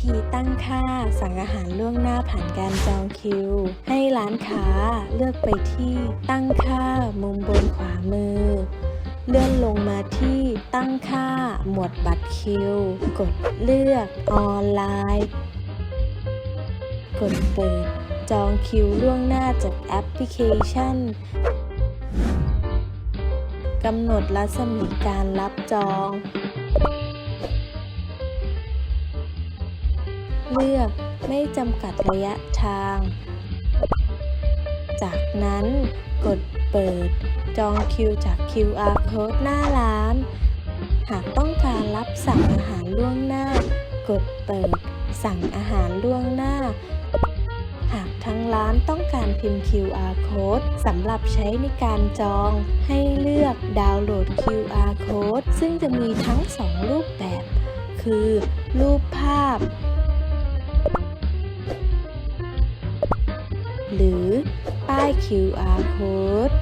ธีตั้งค่า สั่งอาหารล่วงหน้าผ่านการจองคิว ให้ร้านค้าเลือกไปที่ตั้งค่ามุมบนขวามือ เลื่อนลงมาที่ตั้งค่าหมวดบัตรคิว กดเลือกออนไลน์ กดเปิด จองคิวล่วงหน้าจากแอปพลิเคชันกำหนดรัศมีการรับจอง เลือกไม่จำกัดระยะทาง จากนั้นกดเปิด จองคิวจาก QR code หน้าร้าน หากต้องการรับสั่งอาหารล่วงหน้า กดเปิด สั่งอาหารล่วงหน้า หากทั้งร้านต้องการพิมพ์ QR code สำหรับใช้ในการจองให้เลือกดาวน์โหลด QR code ซึ่งจะมีทั้ง 2 รูปแบบ คือ รูปภาพ หรือป้าย QR code